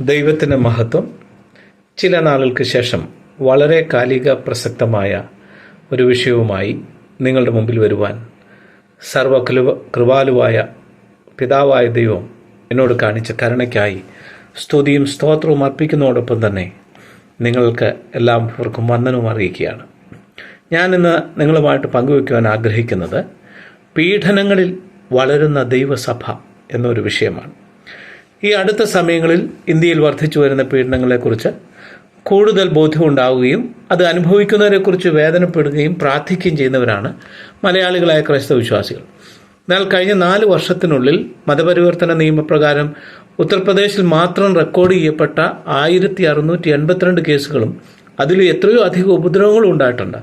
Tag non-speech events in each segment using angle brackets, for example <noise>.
ദൈവത്തിന് മഹത്വം ചില നാളുകൾക്ക് ശേഷം വളരെ കാലിക പ്രസക്തമായ ഒരു വിഷയവുമായി നിങ്ങളുടെ മുമ്പിൽ വരുവാൻ സർവകൃപ കൃപാലുവായ പിതാവായ ദൈവം എന്നോട് കാണിച്ച കരുണയ്ക്കായി സ്തുതിയും സ്തോത്രവും അർപ്പിക്കുന്നതോടൊപ്പം തന്നെ നിങ്ങൾക്ക് എല്ലാവർക്കും വന്ദനവും അറിയിക്കുകയാണ്. ഞാനിന്ന് നിങ്ങളുമായിട്ട് പങ്കുവയ്ക്കുവാൻ ആഗ്രഹിക്കുന്നത് പീഡനങ്ങളിൽ വളരുന്ന ദൈവസഭ എന്നൊരു വിഷയമാണ്. ഈ അടുത്ത സമയങ്ങളിൽ ഇന്ത്യയിൽ വർദ്ധിച്ചു വരുന്ന പീഡനങ്ങളെക്കുറിച്ച് കൂടുതൽ ബോധ്യമുണ്ടാവുകയും അത് അനുഭവിക്കുന്നവരെക്കുറിച്ച് വേദനപ്പെടുകയും പ്രാർത്ഥിക്കുകയും ചെയ്യുന്നവരാണ് മലയാളികളായ ക്രൈസ്തവ വിശ്വാസികൾ. എന്നാൽ കഴിഞ്ഞ നാല് വർഷത്തിനുള്ളിൽ മതപരിവർത്തന നിയമപ്രകാരം ഉത്തർപ്രദേശിൽ മാത്രം റെക്കോർഡ് ചെയ്യപ്പെട്ട ആയിരത്തി അറുന്നൂറ്റി എൺപത്തിരണ്ട് കേസുകളും അതിൽ എത്രയോ അധികം ഉപദ്രവങ്ങളും ഉണ്ടായിട്ടുണ്ട്.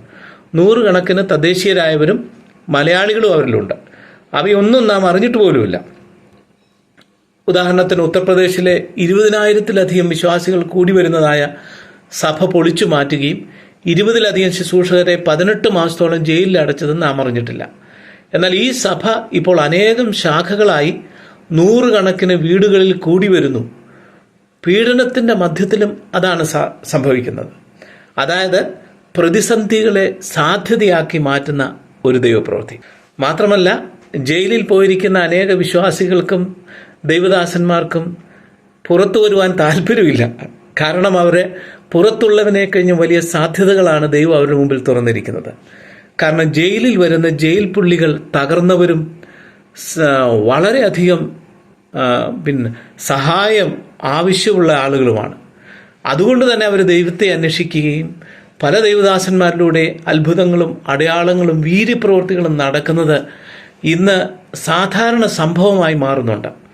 നൂറുകണക്കിന് തദ്ദേശീയരായവരും മലയാളികളും അവരിലുണ്ട്. അവയൊന്നും നാം അറിഞ്ഞിട്ട് പോലുമില്ല. ഉദാഹരണത്തിന് ഉത്തർപ്രദേശിലെ ഇരുപതിനായിരത്തിലധികം വിശ്വാസികൾ കൂടി വരുന്നതായ സഭ പൊളിച്ചു മാറ്റുകയും ഇരുപതിലധികം ശുശ്രൂഷകരെ പതിനെട്ട് മാസത്തോളം ജയിലിൽ അടച്ചതെന്ന് നാം അറിഞ്ഞിട്ടില്ല. എന്നാൽ ഈ സഭ ഇപ്പോൾ അനേകം ശാഖകളായി നൂറുകണക്കിന് വീടുകളിൽ കൂടി വരുന്നു. പീഡനത്തിന്റെ മധ്യത്തിലും അതാണ് സംഭവിക്കുന്നത്. അതായത് പ്രതിസന്ധികളെ സാധ്യതയാക്കി മാറ്റുന്ന ഒരു ദൈവപ്രവൃത്തി. മാത്രമല്ല ജയിലിൽ പോയിരിക്കുന്ന അനേക വിശ്വാസികൾക്കും ദൈവദാസന്മാർക്കും പുറത്തു വരുവാൻ താല്പര്യമില്ല. കാരണം അവരെ പുറത്തുള്ളവനെ കഴിഞ്ഞ് വലിയ സാധ്യതകളാണ് ദൈവം അവരുടെ മുമ്പിൽ തുറന്നിരിക്കുന്നത്. കാരണം ജയിലിൽ വരുന്ന ജയിൽ പുള്ളികൾ തകർന്നവരും വളരെയധികം പിന്നെ സഹായം ആവശ്യമുള്ള ആളുകളുമാണ്. അതുകൊണ്ട് തന്നെ അവർ ദൈവത്തെ അന്വേഷിക്കുകയും പല ദൈവദാസന്മാരിലൂടെ അത്ഭുതങ്ങളും അടയാളങ്ങളും വീര്യപ്രവൃത്തികളും നടക്കുന്നത് ഇന്ന് സാധാരണ സംഭവമായി മാറുന്നുണ്ട്.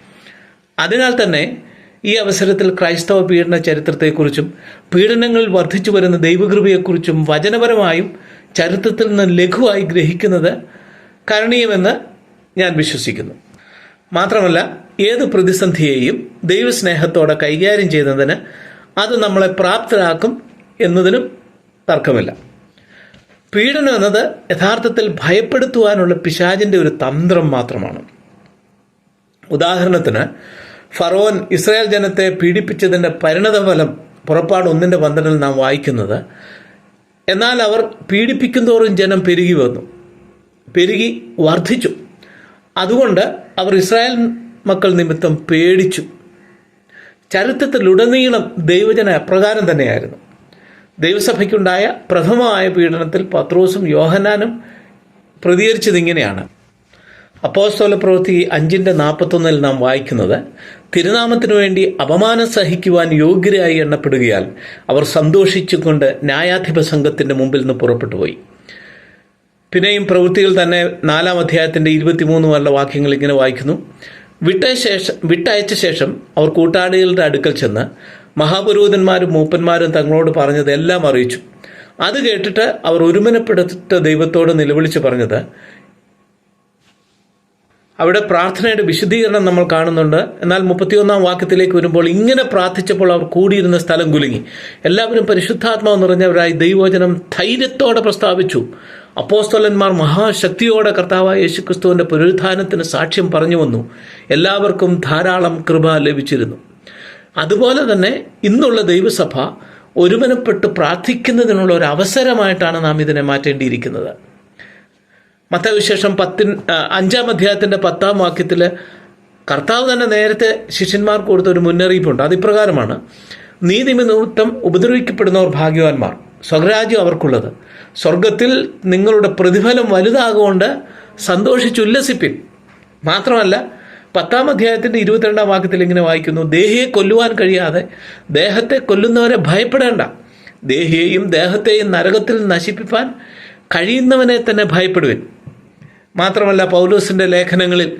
അതിനാൽ തന്നെ ഈ അവസരത്തിൽ ക്രൈസ്തവ പീഡന ചരിത്രത്തെക്കുറിച്ചും പീഡനങ്ങളിൽ വർദ്ധിച്ചു വരുന്ന ദൈവകൃപയെക്കുറിച്ചും വചനപരമായും ചരിത്രത്തിൽ നിന്ന് ലഘുവായി ഗ്രഹിക്കുന്നത് കരണീയമെന്ന് ഞാൻ വിശ്വസിക്കുന്നു. മാത്രമല്ല ഏത് പ്രതിസന്ധിയെയും ദൈവസ്നേഹത്തോടെ കൈകാര്യം ചെയ്യുന്നതിന് അത് നമ്മളെ പ്രാപ്തരാക്കും എന്നതിനും തർക്കമില്ല. പീഡനം എന്നത് യഥാർത്ഥത്തിൽ ഭയപ്പെടുത്തുവാനുള്ള പിശാചിന്റെ ഒരു തന്ത്രം മാത്രമാണ്. ഉദാഹരണത്തിന് ഫറോൻ ഇസ്രായേൽ ജനത്തെ പീഡിപ്പിച്ചതിന്റെ പരിണതഫലം പുറപ്പാട് ഒന്നിന്റെ പന്ത്രണ്ടിൽ നാം വായിക്കുന്നത്. എന്നാൽ അവർ പീഡിപ്പിക്കുന്തോറും ജനം പെരുകി വന്നു. പെരുകി വർദ്ധിച്ചു. അതുകൊണ്ട് അവർ ഇസ്രായേൽ മക്കൾ നിമിത്തം പേടിച്ചു. ചരിത്രത്തിലുടനീളം ദൈവജന അപ്രകാരം തന്നെയായിരുന്നു. ദൈവസഭയ്ക്കുണ്ടായ പ്രഥമമായ പീഡനത്തിൽ പത്രോസും യോഹനാനും പ്രതികരിച്ചത് ഇങ്ങനെയാണ് അപ്പോസ്തോല പ്രവൃത്തി അഞ്ചിന്റെ നാൽപ്പത്തൊന്നിൽ നാം വായിക്കുന്നത്. തിരുനാമത്തിനു വേണ്ടി അപമാനം സഹിക്കുവാൻ യോഗ്യരായി എണ്ണപ്പെടുകയാൽ അവർ സന്തോഷിച്ചുകൊണ്ട് ന്യായാധിപ സംഘത്തിന്റെ മുമ്പിൽ നിന്ന് പുറപ്പെട്ടു പോയി പിന്നെയും പ്രവൃത്തികൾ തന്നെ നാലാം അധ്യായത്തിന്റെ ഇരുപത്തിമൂന്ന് വല്ല വാക്യങ്ങൾ ഇങ്ങനെ വായിക്കുന്നു. വിട്ട ശേഷം വിട്ടയച്ച ശേഷം അവർ കൂട്ടാളികളുടെ അടുക്കൽ ചെന്ന് മഹാപുരോഹിതന്മാരും മൂപ്പന്മാരും തങ്ങളോട് പറഞ്ഞത് എല്ലാം അറിയിച്ചു. അത് കേട്ടിട്ട് അവർ ഒരുമനപ്പെടുത്ത ദൈവത്തോട് നിലവിളിച്ച് പറഞ്ഞത് അവിടെ പ്രാർത്ഥനയുടെ വിശദീകരണം നമ്മൾ കാണുന്നുണ്ട്. എന്നാൽ മുപ്പത്തിയൊന്നാം വാക്യത്തിലേക്ക് വരുമ്പോൾ ഇങ്ങനെ പ്രാർത്ഥിച്ചപ്പോൾ അവർ കൂടിയിരുന്ന സ്ഥലം കുലുങ്ങി. എല്ലാവരും പരിശുദ്ധാത്മാവ് നിറഞ്ഞവരായി ദൈവവചനം ധൈര്യത്തോടെ പ്രസ്താവിച്ചു. അപ്പോസ്തോലന്മാർ മഹാശക്തിയോടെ കർത്താവായ യേശുക്രിസ്തുവിന്റെ പുനരുദ്ധാനത്തിന് സാക്ഷ്യം പറഞ്ഞു വന്നു. എല്ലാവർക്കും ധാരാളം കൃപ ലഭിച്ചിരുന്നു. അതുപോലെ തന്നെ ഇന്നുള്ള ദൈവസഭ ഒരുമനപ്പെട്ട് പ്രാർത്ഥിക്കുന്നതിനുള്ള ഒരു അവസരമായിട്ടാണ് നാം ഇതിനെ മാറ്റേണ്ടിയിരിക്കുന്നത്. മത്തവിശേഷം പത്തിൻ അഞ്ചാം അധ്യായത്തിന്റെ പത്താം വാക്യത്തിൽ കർത്താവ് തന്നെ നേരത്തെ ശിഷ്യന്മാർക്ക് കൊടുത്ത ഒരു മുന്നറിയിപ്പുണ്ട്. അതിപ്രകാരമാണ് നീതി നിമിത്തം ഉപദ്രവിക്കപ്പെടുന്നവർ ഭാഗ്യവാന്മാർ സ്വരാജ്യം അവർക്കുള്ളത്. സ്വർഗത്തിൽ നിങ്ങളുടെ പ്രതിഫലം വലുതാകൊണ്ട് സന്തോഷിച്ചുല്ലസിപ്പിൻ മാത്രമല്ല പത്താം അധ്യായത്തിന്റെ ഇരുപത്തിരണ്ടാം വാക്യത്തിൽ ഇങ്ങനെ വായിക്കുന്നു ദേഹിയെ കൊല്ലുവാൻ കഴിയാതെ ദേഹത്തെ കൊല്ലുന്നവരെ ഭയപ്പെടേണ്ട. ദേഹിയെയും ദേഹത്തെയും നരകത്തിൽ നശിപ്പിപ്പാൻ കഴിയുന്നവനെ തന്നെ ഭയപ്പെടുവിൻ. മാത്രമല്ല പൗലൂസിന്റെ ലേഖനങ്ങളിൽ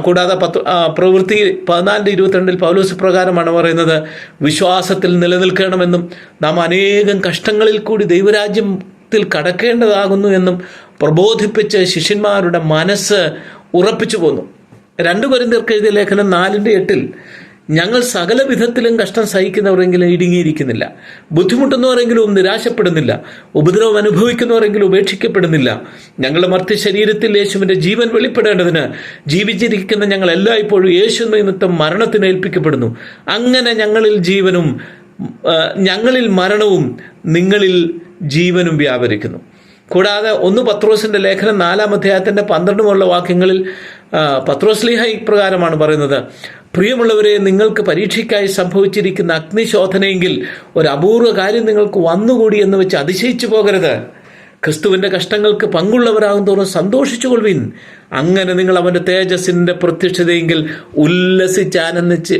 കൂടാതെ പത്ത് പ്രവൃത്തി പതിനാലിന്റെ ഇരുപത്തിരണ്ടിൽ പൗലൂസ് പ്രകാരമാണ് പറയുന്നത് വിശ്വാസത്തിൽ നിലനിൽക്കണമെന്നും നാം അനേകം കഷ്ടങ്ങളിൽ കൂടി ദൈവരാജ്യത്തിൽ കടക്കേണ്ടതാകുന്നു എന്നും പ്രബോധിപ്പിച്ച് ശിഷ്യന്മാരുടെ മനസ്സ് ഉറപ്പിച്ചു പോന്നു. രണ്ടു കൊരിന്തിർക്ക് എഴുതിയ ലേഖനം നാലിന്റെ എട്ടിൽ ഞങ്ങൾ സകല വിധത്തിലും കഷ്ടം സഹിക്കുന്നവരെങ്കിലും ഇടുങ്ങിയിരിക്കുന്നില്ല. ബുദ്ധിമുട്ടുന്നവരെങ്കിലും നിരാശപ്പെടുന്നില്ല. ഉപദ്രവം അനുഭവിക്കുന്നവരെങ്കിലും ഉപേക്ഷിക്കപ്പെടുന്നില്ല. ഞങ്ങളുടെ മർത്യ ശരീരത്തിൽ യേശുവിന്റെ ജീവൻ വെളിപ്പെടേണ്ടതിന് ജീവിച്ചിരിക്കുന്ന ഞങ്ങൾ എല്ലായ്പ്പോഴും യേശു നിമിത്തം മരണത്തിന് ഏൽപ്പിക്കപ്പെടുന്നു. അങ്ങനെ ഞങ്ങളിൽ ജീവനും ഞങ്ങളിൽ മരണവും നിങ്ങളിൽ ജീവനും വ്യാപരിക്കുന്നു. കൂടാതെ ഒന്ന് പത്രോസിന്റെ ലേഖനം നാലാം അധ്യായത്തിന്റെ പന്ത്രണ്ടുമുള്ള വാക്യങ്ങളിൽ പത്രോസ്ലിഹ ഇപ്രകാരമാണ് പറയുന്നത് പ്രിയമുള്ളവരെ നിങ്ങൾക്ക് പരീക്ഷയ്ക്കായി സംഭവിച്ചിരിക്കുന്ന അഗ്നിശോധനയെങ്കിൽ ഒരു അപൂർവ കാര്യം നിങ്ങൾക്ക് വന്നുകൂടി എന്ന് വെച്ച് അതിശയിച്ചു പോകരുത്. ക്രിസ്തുവിന്റെ കഷ്ടങ്ങൾക്ക് പങ്കുള്ളവരാകും തോറും സന്തോഷിച്ചു കൊള്ളുവിൻ അങ്ങനെ നിങ്ങൾ അവന്റെ തേജസ്സിന്റെ പ്രത്യക്ഷതയെങ്കിൽ ഉല്ലസിച്ച് ആനന്ദിച്ച്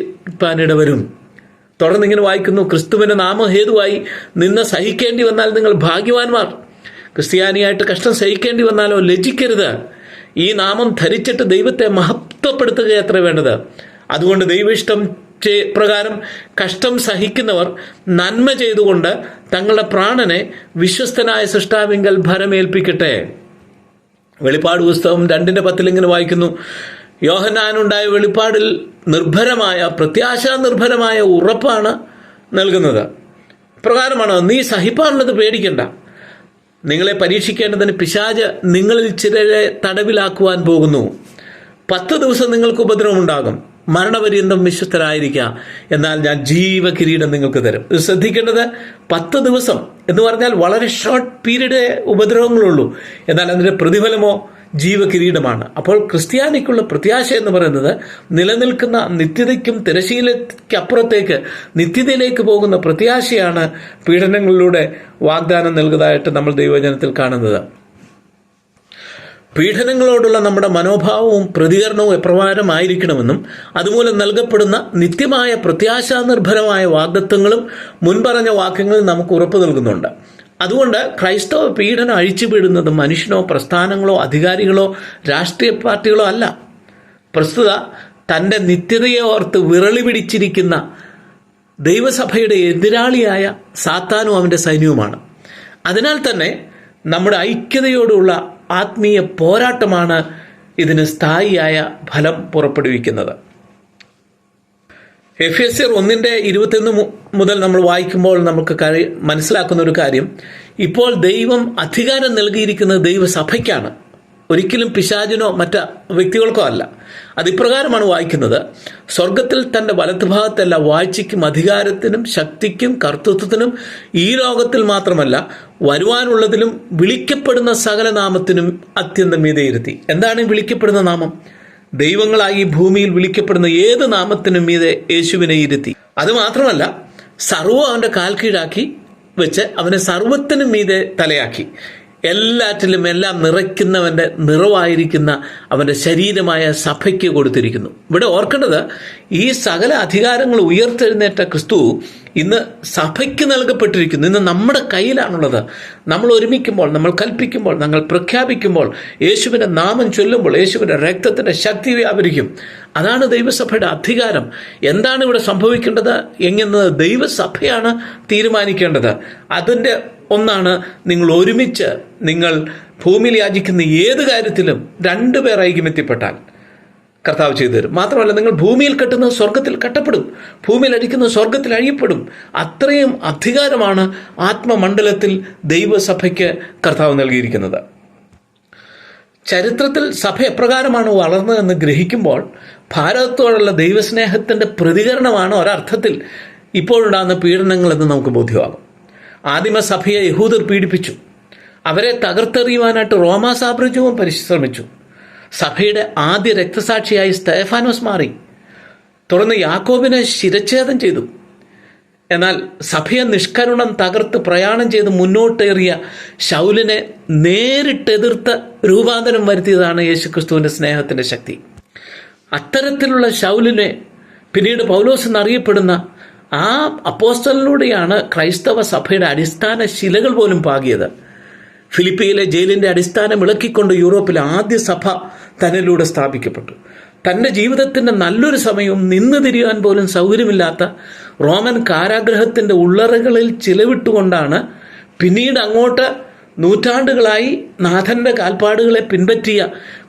വരും തുടർന്ന് ഇങ്ങനെ വായിക്കുന്നു ക്രിസ്തുവിന്റെ നാമഹേതുവായി നിന്ന് സഹിക്കേണ്ടി വന്നാൽ നിങ്ങൾ ഭാഗ്യവാന്മാർ. ക്രിസ്ത്യാനിയായിട്ട് കഷ്ടം സഹിക്കേണ്ടി വന്നാലോ ലജിക്കരുത് ഈ നാമം ധരിച്ചിട്ട് ദൈവത്തെ മഹത്വപ്പെടുത്തുക എത്ര വേണ്ടത്. അതുകൊണ്ട് ദൈവിഷ്ടം പ്രകാരം കഷ്ടം സഹിക്കുന്നവർ നന്മ ചെയ്തുകൊണ്ട് തങ്ങളുടെ പ്രാണനെ വിശ്വസ്തനായ സൃഷ്ടാവിങ്കൽ ഭരമേൽപ്പിക്കട്ടെ. വെളിപ്പാട് പുസ്തകം രണ്ടിന്റെ പത്തിൽ ഇങ്ങനെ വായിക്കുന്നു. യോഹനാനുണ്ടായ വെളിപ്പാടിൽ നിർഭരമായ പ്രത്യാശാ നിർഭരമായ ഉറപ്പാണ് നൽകുന്നത്. പ്രകാരമാണ്? നീ സഹിപ്പാനുള്ളത് പേടിക്കണ്ട. നിങ്ങളെ പരീക്ഷിക്കേണ്ടതിന് പിശാജ് നിങ്ങളിൽ ചിലരെ തടവിലാക്കുവാൻ പോകുന്നു. പത്ത് ദിവസം നിങ്ങൾക്ക് ഉപദ്രവമുണ്ടാകും. മരണപര്യന്തം വിശ്വസ്തരായിരിക്കുക എന്നാൽ ഞാൻ ജീവകിരീടം നിങ്ങൾക്ക് തരും. ശ്രദ്ധിക്കേണ്ടത് പത്ത് ദിവസം എന്ന് പറഞ്ഞാൽ വളരെ ഷോർട്ട് പീരീഡ് ഉപദ്രവങ്ങളുള്ളൂ. എന്നാൽ അതിന്റെ പ്രതിഫലമോ ജീവകിരീടമാണ്. അപ്പോൾ ക്രിസ്ത്യാനിക്കുള്ള പ്രത്യാശ എന്ന് പറയുന്നത് നിലനിൽക്കുന്ന നിത്യതയ്ക്കും തിരശീലയ്ക്കപ്പുറത്തേക്ക് നിത്യതയിലേക്ക് പോകുന്ന പ്രത്യാശയാണ് പീഡനങ്ങളിലൂടെ വാഗ്ദാനം നൽകുന്നതായിട്ട് നമ്മൾ ദൈവജനത്തിൽ കാണുന്നത്. പീഡനങ്ങളോടുള്ള നമ്മുടെ മനോഭാവവും പ്രതികരണവും എപ്രകാരമായിരിക്കണമെന്നും അതുമൂലം നൽകപ്പെടുന്ന നിത്യമായ പ്രത്യാശാനിർഭരമായ വാഗ്ദത്വങ്ങളും മുൻപറഞ്ഞ വാക്യങ്ങളിൽ നമുക്ക് ഉറപ്പ് നൽകുന്നുണ്ട്. അതുകൊണ്ട് ക്രൈസ്തവ പീഡനം അഴിച്ചുവിടുന്നത് മനുഷ്യനോ പ്രസ്ഥാനങ്ങളോ അധികാരികളോ രാഷ്ട്രീയ പാർട്ടികളോ അല്ല. പ്രസ്തുത തന്റെ നിത്യതയെ ഓർത്ത് വിറളി പിടിച്ചിരിക്കുന്ന ദൈവസഭയുടെ എതിരാളിയായ സാത്താനും അവന്റെ സൈന്യവുമാണ്. അതിനാൽ തന്നെ നമ്മുടെ ഐക്യതയോടുള്ള ആത്മീയ പോരാട്ടമാണ് ഇതിന് സ്ഥായിയായ ഫലം പുറപ്പെടുവിക്കുന്നത്. എഫ് എസ് ആർ ഒന്നിന്റെ ഇരുപത്തിയൊന്ന് മുതൽ നമ്മൾ വായിക്കുമ്പോൾ നമുക്ക് മനസ്സിലാക്കുന്ന ഒരു കാര്യം ഇപ്പോൾ ദൈവം അധികാരം നൽകിയിരിക്കുന്നത് ദൈവസഭയ്ക്കാണ്. ഒരിക്കലും പിശാചിനോ മറ്റ വ്യക്തികൾക്കോ അല്ല. അത് ഇപ്രകാരമാണ് വായിക്കുന്നത് സ്വർഗത്തിൽ തന്റെ വലത്തുഭാഗത്തല്ല വാഴ്ചയ്ക്കും അധികാരത്തിനും ശക്തിക്കും കർത്തൃത്വത്തിനും ഈ ലോകത്തിൽ മാത്രമല്ല വരുവാനുള്ളതിലും വിളിക്കപ്പെടുന്ന സകല നാമത്തിനും അത്യന്തം മീതയിരുത്തി. എന്താണ് വിളിക്കപ്പെടുന്ന നാമം? ദൈവങ്ങളായി ഭൂമിയിൽ വിളിക്കപ്പെടുന്ന ഏത് നാമത്തിനും മീതെ യേശുവിനെ ഇരുത്തി. അത് മാത്രമല്ല സർവം അവന്റെ കാൽ കീഴാക്കി വെച്ച് അവനെ സർവത്തിനും മീതെ തലയാക്കി. എല്ലാറ്റിലും എല്ലാം നിറയ്ക്കുന്നവന്റെ നിറവായിരിക്കുന്ന അവന്റെ ശരീരമായ സഭയ്ക്ക് കൊടുത്തിരിക്കുന്നു. ഇവിടെ ഓർക്കേണ്ടത് ഈ സകല അധികാരങ്ങൾ ഉയർത്തെഴുന്നേറ്റ ക്രിസ്തു ഇന്ന് സഭയ്ക്ക് നൽകപ്പെട്ടിരിക്കുന്നു. ഇന്ന് നമ്മുടെ കയ്യിലാണുള്ളത്. നമ്മൾ ഒരുമിക്കുമ്പോൾ നമ്മൾ കൽപ്പിക്കുമ്പോൾ നമ്മൾ പ്രഖ്യാപിക്കുമ്പോൾ യേശുവിന്റെ നാമം ചൊല്ലുമ്പോൾ യേശുവിന്റെ രക്തത്തിന്റെ ശക്തി വ്യാപരിക്കും. അതാണ് ദൈവസഭയുടെ അധികാരം. എന്താണ് ഇവിടെ സംഭവിക്കേണ്ടത് എങ്ങനെ ദൈവസഭയാണ് തീരുമാനിക്കേണ്ടത്. അതിന്റെ ഒന്നാണ് നിങ്ങൾ ഒരുമിച്ച് നിങ്ങൾ ഭൂമിയിൽ യാചിക്കുന്ന ഏത് കാര്യത്തിലും രണ്ടുപേർ ഐക്യമെത്തിപ്പെട്ടാൽ കർത്താവ് ചെയ്തു തരും. മാത്രമല്ല നിങ്ങൾ ഭൂമിയിൽ കെട്ടുന്നത് സ്വർഗത്തിൽ കെട്ടപ്പെടും. ഭൂമിയിൽ അടിക്കുന്നത് സ്വർഗത്തിൽ അഴിയപ്പെടും. അത്രയും അധികാരമാണ് ആത്മമണ്ഡലത്തിൽ ദൈവസഭയ്ക്ക് കർത്താവ് നൽകിയിരിക്കുന്നത്. ചരിത്രത്തിൽ സഭ എപ്രകാരമാണ് വളർന്നതെന്ന് ഗ്രഹിക്കുമ്പോൾ ഭാരതത്തോടുള്ള ദൈവസ്നേഹത്തിന്റെ പ്രതികരണമാണ് ഒരർത്ഥത്തിൽ ഇപ്പോഴുണ്ടാകുന്ന പീഡനങ്ങളെന്ന് നമുക്ക് ബോധ്യമാകും. ആദിമസഭയെ യഹൂദർ പീഡിപ്പിച്ചു. അവരെ തകർത്തെറിയുവാനായിട്ട് റോമാ സാമ്രാജ്യവും പരിശ്രമിച്ചു. സഭയുടെ ആദ്യ രക്തസാക്ഷിയായി സ്തേഫാനോസ് മാറി. തുടർന്ന് യാക്കോബിനെ ശിരച്ഛേദം ചെയ്തു. എന്നാൽ സഭയെ നിഷ്കരുണം തകർത്ത് പ്രയാണം ചെയ്ത് മുന്നോട്ടേറിയ ശൗലിനെ നേരിട്ടെതിർത്ത് രൂപാന്തരം വരുത്തിയതാണ് യേശുക്രിസ്തുവിന്റെ സ്നേഹത്തിന്റെ ശക്തി. അത്തരത്തിലുള്ള ശൗലിനെ പിന്നീട് പൗലോസ് എന്നറിയപ്പെടുന്ന ആ അപ്പോസ്റ്റലിലൂടെയാണ് ക്രൈസ്തവ സഭയുടെ അടിസ്ഥാന ശിലകൾ പോലും പാകിയത്. ഫിലിപ്പിയിലെ ജയിലിന്റെ അടിസ്ഥാനം ഇളക്കിക്കൊണ്ട് യൂറോപ്പിലെ ആദ്യ സഭ തന്നിലൂടെ സ്ഥാപിക്കപ്പെട്ടു. തന്റെ ജീവിതത്തിന്റെ നല്ലൊരു സമയവും നിന്ന് തിരിയാൻ പോലും സൗകര്യമില്ലാത്ത റോമൻ കാരാഗ്രഹത്തിന്റെ ഉള്ളറകളിൽ ചിലവിട്ടുകൊണ്ടാണ് പിന്നീട് അങ്ങോട്ട് നൂറ്റാണ്ടുകളായി നാഥന്റെ കാൽപ്പാടുകളെ പിൻപറ്റിയ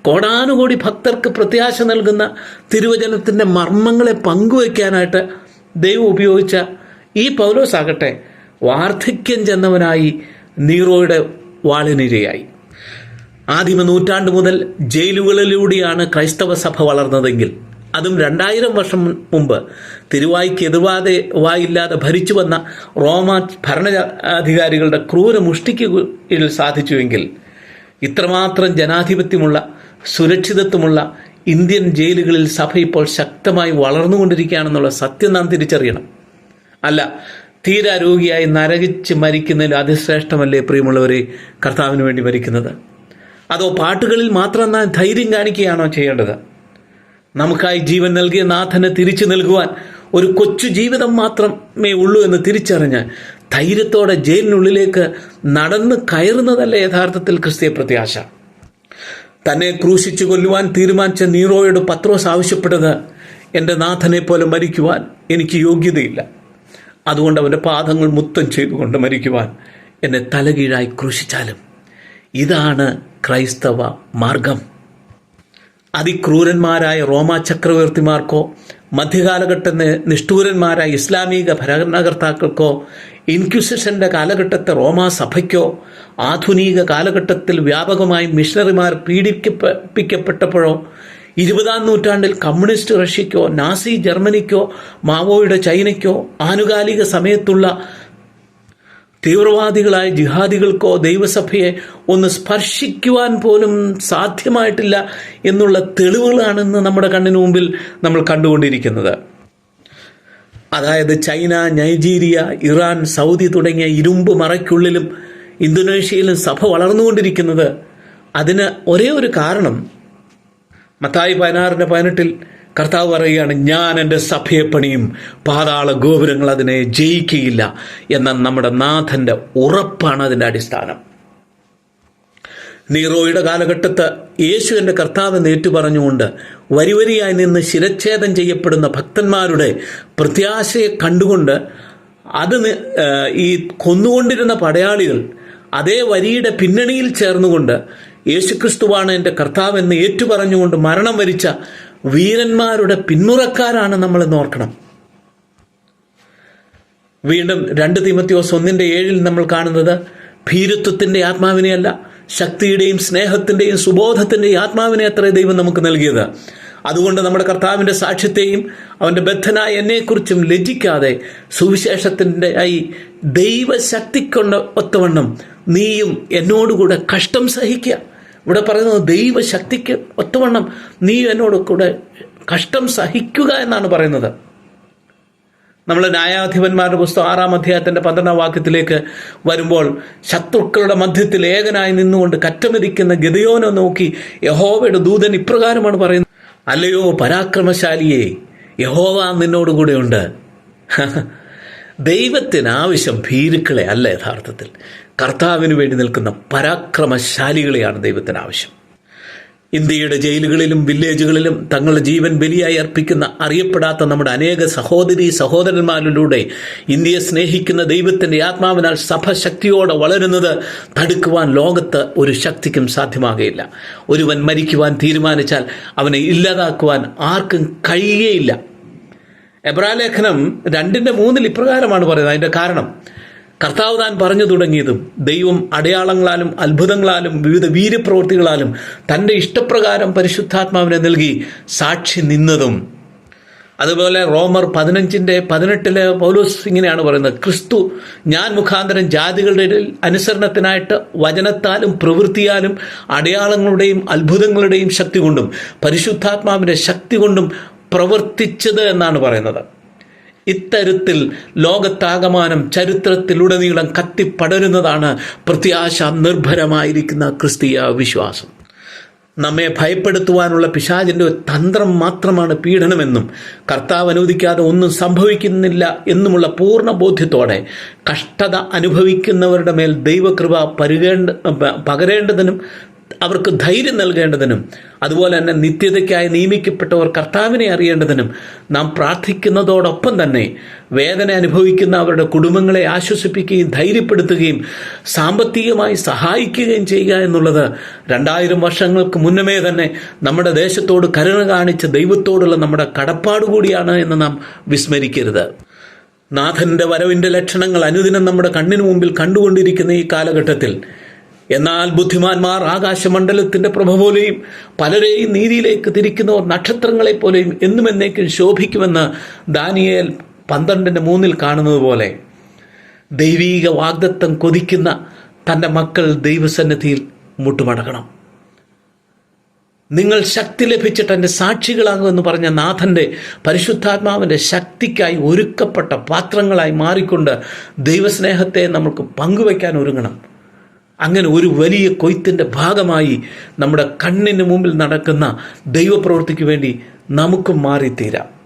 കോടാനുകോടി ഭക്തർക്ക് പ്രത്യാശ നൽകുന്ന തിരുവചനത്തിന്റെ മർമ്മങ്ങളെ പങ്കുവയ്ക്കാനായിട്ട് ദൈവം ഉപയോഗിച്ച ഈ പൗലോസ് ആകട്ടെ വാർദ്ധക്യം ചെന്നവനായി നീറോയുടെ വാളിനിരയായി. ആദിമ നൂറ്റാണ്ട് മുതൽ ജയിലുകളിലൂടെയാണ് ക്രൈസ്തവ സഭ വളർന്നതെങ്കിൽ അതും രണ്ടായിരം വർഷം മുമ്പ് തിരുവായിക്ക് എതിർവാതെ വായില്ലാതെ ഭരിച്ചു വന്ന റോമ ഭരണാധികാരികളുടെ ക്രൂര മുഷ്ടിക്ക് സാധിച്ചുവെങ്കിൽ ഇത്രമാത്രം ജനാധിപത്യമുള്ള സുരക്ഷിതത്വമുള്ള ഇന്ത്യൻ ജയിലുകളിൽ സഭ ഇപ്പോൾ ശക്തമായി വളർന്നുകൊണ്ടിരിക്കുകയാണെന്നുള്ള സത്യം നാം തിരിച്ചറിയണം. അല്ല തീരാരോഗിയായി നരകിച്ച് മരിക്കുന്നതിൽ അതിശ്രേഷ്ഠമല്ലേ പ്രിയമുള്ളവരെ കർത്താവിന് വേണ്ടി മരിക്കുന്നത്? അതോ പാട്ടുകളിൽ മാത്രം നാം ധൈര്യം കാണിക്കുകയാണോ ചെയ്യേണ്ടത്? നമുക്കായി ജീവൻ നൽകിയ നാഥനെ തിരിച്ചു നൽകുവാൻ ഒരു കൊച്ചു ജീവിതം മാത്രമേ ഉള്ളൂ എന്ന് തിരിച്ചറിഞ്ഞ് ധൈര്യത്തോടെ ജയിലിനുള്ളിലേക്ക് നടന്ന് കയറുന്നതല്ല യഥാർത്ഥത്തിൽ ക്രിസ്തീയ പ്രത്യാശ. തന്നെ ക്രൂശിച്ചു കൊല്ലുവാൻ തീരുമാനിച്ച നീറോയോട് പത്രോസ് ആവശ്യപ്പെട്ടത് എന്റെ നാഥനെ പോലെ മരിക്കുവാൻ എനിക്ക് യോഗ്യതയില്ല. അതുകൊണ്ട് അവന്റെ പാദങ്ങൾ മുത്തം ചെയ്തുകൊണ്ട് മരിക്കുവാൻ എന്നെ തലകീഴായി ക്രൂശിച്ചാലും ഇതാണ് ക്രൈസ്തവ മാർഗം. അതിക്രൂരന്മാരായ റോമ ചക്രവർത്തിമാർക്കോ മധ്യകാലഘട്ട നിഷ്ഠൂരന്മാരായ ഇസ്ലാമിക ഭരണകർത്താക്കൾക്കോ ഇൻക്വിസിഷന്റെ കാലഘട്ടത്തെ റോമാ സഭയ്ക്കോ ആധുനിക കാലഘട്ടത്തിൽ വ്യാപകമായി മിഷണറിമാർ പീഡിപ്പിക്കപ്പെട്ടപ്പോഴോ ഇരുപതാം നൂറ്റാണ്ടിൽ കമ്മ്യൂണിസ്റ്റ് റഷ്യക്കോ നാസി ജർമ്മനിക്കോ മാവോയുടെ ചൈനയ്ക്കോ ആനുകാലിക സമയത്തുള്ള തീവ്രവാദികളായ ജിഹാദികൾക്കോ ദൈവസഭയെ ഒന്ന് സ്പർശിക്കുവാൻ പോലും സാധ്യമായിട്ടില്ല എന്നുള്ള തെളിവുകളാണെന്ന് നമ്മുടെ കണ്ണിന് മുമ്പിൽ നമ്മൾ കണ്ടുകൊണ്ടിരിക്കുന്നത്. അതായത് ചൈന നൈജീരിയ ഇറാൻ സൗദി തുടങ്ങിയ ഇരുമ്പ് മറയ്ക്കുള്ളിലും ഇന്തോനേഷ്യയിലും സഭ വളർന്നുകൊണ്ടിരിക്കുന്നത്. അതിന് ഒരേ ഒരു കാരണം. മത്തായി പതിനാറിന്റെ പതിനെട്ടിൽ കർത്താവ് പറയുകയാണ് ഞാൻ എന്റെ സഭയെ പണിയും പാതാള ഗോപുരങ്ങൾ അതിനെ ജയിക്കുകയില്ല എന്ന നമ്മുടെ നാഥന്റെ ഉറപ്പാണ് അതിന്റെ അടിസ്ഥാനം. നീറോയുടെ കാലഘട്ടത്ത് യേശു എന്റെ കർത്താവ് ഏറ്റുപറഞ്ഞുകൊണ്ട് വരിവരിയായി നിന്ന് ശിരച്ഛേദം ചെയ്യപ്പെടുന്ന ഭക്തന്മാരുടെ പ്രത്യാശയെ കണ്ടുകൊണ്ട് അത് ഈ കൊന്നുകൊണ്ടിരുന്ന പടയാളികൾ അതേ വരിയുടെ പിന്നണിയിൽ ചേർന്നുകൊണ്ട് യേശുക്രിസ്തുവാണ് എന്റെ കർത്താവ് എന്ന് ഏറ്റുപറഞ്ഞുകൊണ്ട് മരണം വരിച്ച വീരന്മാരുടെ പിന്മുറക്കാരാണ് നമ്മൾ ഓർക്കണം. വീണ്ടും രണ്ട് തിമത്യോസ് ഒന്നിന്റെ ഏഴിൽ നമ്മൾ കാണുന്നത് ഭീരുത്വത്തിന്റെ ആത്മാവിനെയല്ല ശക്തിയുടെയും സ്നേഹത്തിന്റെയും സുബോധത്തിന്റെയും ആത്മാവിനെ അത്ര ദൈവം നമുക്ക് നൽകിയത്. അതുകൊണ്ട് നമ്മുടെ കർത്താവിന്റെ സാക്ഷ്യത്തെയും അവന്റെ ബദ്ധനായ എന്നെക്കുറിച്ചും ലജ്ജിക്കാതെ സുവിശേഷത്തിന്റെ ആയി ദൈവശക്തിക്കൊണ്ട് ഒത്തവണ്ണം നീയും എന്നോടുകൂടെ കഷ്ടം സഹിക്കുക. ഇവിടെ പറയുന്നത് ദൈവശക്തിക്ക് ഒത്തവണ്ണം നീ എന്നോട് കൂടെ കഷ്ടം സഹിക്കുക എന്നാണ് പറയുന്നത്. നമ്മൾ ന്യായാധിപന്മാരുടെ പുസ്തകം ആറാം അധ്യായത്തിന്റെ പന്ത്രണ്ടാം വാക്യത്തിലേക്ക് വരുമ്പോൾ ശത്രുക്കളുടെ മധ്യത്തിൽ ഏകനായി നിന്നുകൊണ്ട് കറ്റമിരിക്കുന്ന ഗതയോനെ നോക്കി യഹോവയുടെ ദൂതൻ ഇപ്രകാരമാണ് പറയുന്നത് അല്ലയോ പരാക്രമശാലിയെ യഹോവ നിന്നോടുകൂടെയുണ്ട് <laughs> ദൈവത്തിന് ആവശ്യം ഭീരുക്കളെ അല്ല യഥാർത്ഥത്തിൽ. കർത്താവിന് വേണ്ടി നിൽക്കുന്ന പരാക്രമശാലികളെയാണ് ദൈവത്തിന് ആവശ്യം. ഇന്ത്യയുടെ ജയിലുകളിലും വില്ലേജുകളിലും തങ്ങളുടെ ജീവൻ ബലിയായി അർപ്പിക്കുന്ന അറിയപ്പെടാത്ത നമ്മുടെ അനേക സഹോദരി സഹോദരന്മാരിലൂടെ ഇന്ത്യയെ സ്നേഹിക്കുന്ന ദൈവത്തിന്റെ ആത്മാവിനാൽ സഭ ശക്തിയോടെ വളരുന്നത് തടുക്കുവാൻ ലോകത്ത് ഒരു ശക്തിക്കും സാധ്യമാകുകയില്ല ഒരുവൻ മരിക്കുവാൻ തീരുമാനിച്ചാൽ അവനെ ഇല്ലാതാക്കുവാൻ ആർക്കും കഴിയുകയില്ല എബ്രാലേഖനം രണ്ടിന്റെ മൂന്നിൽ ഇപ്രകാരമാണ് പറയുന്നത്. അതിന്റെ കാരണം കർത്താവ് താൻ പറഞ്ഞു തുടങ്ങിയതും ദൈവം അടയാളങ്ങളാലും അത്ഭുതങ്ങളാലും വിവിധ വീര്യപ്രവൃത്തികളാലും തന്റെ ഇഷ്ടപ്രകാരം പരിശുദ്ധാത്മാവിനെ നൽകി സാക്ഷി നിന്നതും. അതുപോലെ റോമർ പതിനഞ്ചിന്റെ പതിനെട്ടിലെ പൗലോസ് ഇങ്ങനെയാണ് പറയുന്നത്. ക്രിസ്തു ഞാൻ മുഖാന്തരം ജാതികളുടെ ഇടയിൽ അനുസരണത്തിനായിട്ട് വചനത്താലും പ്രവൃത്തിയാലും അടയാളങ്ങളുടെയും അത്ഭുതങ്ങളുടെയും ശക്തി കൊണ്ടും പരിശുദ്ധാത്മാവിന്റെ ശക്തി കൊണ്ടും പ്രവർത്തിച്ചത് എന്നാണ് പറയുന്നത്. ഇത്തരത്തിൽ ലോകത്താകമാനം ചരിത്രത്തിലുടനീളം കത്തിപ്പടരുന്നതാണ് പ്രത്യാശ നിർഭരമായിരിക്കുന്ന ക്രിസ്തീയ വിശ്വാസം. നമ്മെ ഭയപ്പെടുത്തുവാനുള്ള പിശാചിന്റെ തന്ത്രം മാത്രമാണ് പീഡനമെന്നും കർത്താവ് അനുവദിക്കാതെ ഒന്നും സംഭവിക്കുന്നില്ല എന്നുമുള്ള പൂർണ ബോധ്യത്തോടെ കഷ്ടത അനുഭവിക്കുന്നവരുടെ മേൽ ദൈവകൃപ പരുകേണ്ട പകരേണ്ടതിനും അവർക്ക് ധൈര്യം നൽകേണ്ടതിനും അതുപോലെ തന്നെ നിത്യതയ്ക്കായി നിയമിക്കപ്പെട്ടവർ കർത്താവിനെ അറിയേണ്ടതിനും നാം പ്രാർത്ഥിക്കുന്നതോടൊപ്പം തന്നെ വേദന അനുഭവിക്കുന്ന അവരുടെ കുടുംബങ്ങളെ ആശ്വസിപ്പിക്കുകയും ധൈര്യപ്പെടുത്തുകയും സാമ്പത്തികമായി സഹായിക്കുകയും ചെയ്യുക എന്നുള്ളത് രണ്ടായിരം വർഷങ്ങൾക്ക് മുന്നമേ തന്നെ നമ്മുടെ ദേശത്തോട് കരുണ കാണിച്ച ദൈവത്തോടുള്ള നമ്മുടെ കടപ്പാട് കൂടിയാണ് എന്ന് നാം വിസ്മരിക്കരുത്. നാഥന്റെ വരവിന്റെ ലക്ഷണങ്ങൾ അനുദിനം നമ്മുടെ കണ്ണിന് മുമ്പിൽ കണ്ടുകൊണ്ടിരിക്കുന്ന ഈ കാലഘട്ടത്തിൽ എന്നാൽ ബുദ്ധിമാന്മാർ ആകാശമണ്ഡലത്തിന്റെ പ്രഭ പോലെയും പലരെയും നീതിയിലേക്ക് തിരിക്കുന്നവർ നക്ഷത്രങ്ങളെ പോലെയും എന്നും എന്നേക്കും ശോഭിക്കുമെന്ന് ദാനിയേൽ പന്ത്രണ്ടിന്റെ മൂന്നിൽ കാണുന്നത് പോലെ. ദൈവീക വാഗ്ദത്തം കൊതിക്കുന്ന തന്റെ മക്കൾ ദൈവസന്നിധിയിൽ മുട്ടുമടക്കണം നിങ്ങൾ ശക്തി ലഭിച്ചിട്ട് എന്റെ സാക്ഷികളാകുമെന്ന് പറഞ്ഞ നാഥന്റെ പരിശുദ്ധാത്മാവിന്റെ ശക്തിക്കായി ഒരുക്കപ്പെട്ട പാത്രങ്ങളായി മാറിക്കൊണ്ട് ദൈവസ്നേഹത്തെ നമുക്ക് പങ്കുവയ്ക്കാൻ ഒരുങ്ങണം. അങ്ങനെ ഒരു വലിയ കൊയ്ത്തിന്റെ ഭാഗമായി നമ്മുടെ കണ്ണിന് മുമ്പിൽ നടക്കുന്ന ദൈവപ്രവൃത്തിക്ക് വേണ്ടി നമുക്കും മാറിത്തീരാം.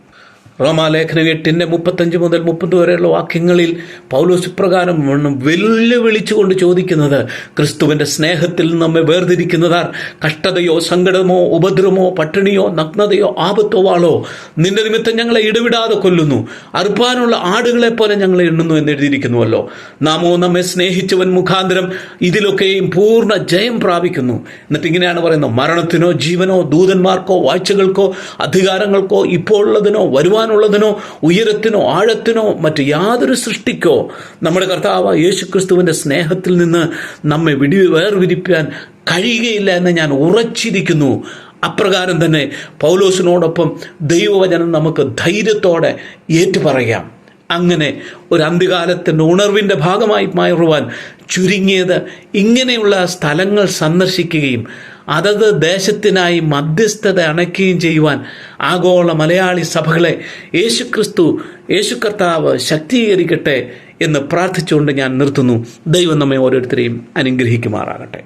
റോമാലേഖനം എട്ടിന്റെ മുപ്പത്തഞ്ച് മുതൽ മുപ്പത് വരെയുള്ള വാക്യങ്ങളിൽ പൗലോസ് ഇപ്രകാരം വെല്ലുവിളിച്ചുകൊണ്ട് ചോദിക്കുന്നത് ക്രിസ്തുവിന്റെ സ്നേഹത്തിൽ നമ്മെ വേർതിരിക്കുന്നതാർ കഷ്ടതയോ സങ്കടമോ ഉപദ്രവമോ പട്ടിണിയോ നഗ്നതയോ ആപത്തോ വാളോ നിന്റെ നിമിത്തം ഞങ്ങളെ ഇടവിടാതെ കൊല്ലുന്നു. അറുപ്പാനുള്ള ആടുകളെ പോലെ ഞങ്ങളെ എണ്ണുന്നു എന്ന് എഴുതിയിരിക്കുന്നുവല്ലോ. നാമോ നമ്മെ സ്നേഹിച്ചവൻ മുഖാന്തരം ഇതിലൊക്കെയും പൂർണ ജയം പ്രാപിക്കുന്നു. എന്നിട്ട് ഇങ്ങനെയാണ് പറയുന്നത് മരണത്തിനോ ജീവനോ ദൂതന്മാർക്കോ വാഴ്ചകൾക്കോ അധികാരങ്ങൾക്കോ ഇപ്പോൾ ഉള്ളതിനോ വരുവാനുള്ളതിനോ ഉയരത്തിനോ ആഴത്തിനോ മറ്റ് യാതൊരു സൃഷ്ടിക്കോ നമ്മുടെ കർത്താവ് യേശുക്രിസ്തുവിന്റെ സ്നേഹത്തിൽ നിന്ന് നമ്മെ വിടി വേർവിരിപ്പാൻ കഴിയുകയില്ല എന്ന് ഞാൻ ഉറച്ചിരിക്കുന്നു. അപ്രകാരം തന്നെ പൗലോസിനോടൊപ്പം ദൈവവചനം നമുക്ക് ധൈര്യത്തോടെ ഏറ്റുപറയാം. അങ്ങനെ ഒരു അന്ത്യകാലത്തിന്റെ ഉണർവിന്റെ ഭാഗമായി മാറുവാൻ ചുരുങ്ങിയത് ഇങ്ങനെയുള്ള സ്ഥലങ്ങൾ സന്ദർശിക്കുകയും അതത് ദേശത്തിനായി മധ്യസ്ഥത അണയ്ക്കുകയും ചെയ്യുവാൻ ആഗോള മലയാളി സഭകളെ യേശുക്രിസ്തു യേശു കർത്താവ് ശക്തീകരിക്കട്ടെ എന്ന് പ്രാർത്ഥിച്ചുകൊണ്ട് ഞാൻ നിർത്തുന്നു. ദൈവം നമ്മെ ഓരോരുത്തരെയും അനുഗ്രഹിക്കുമാറാകട്ടെ.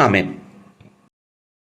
ആമേൻ.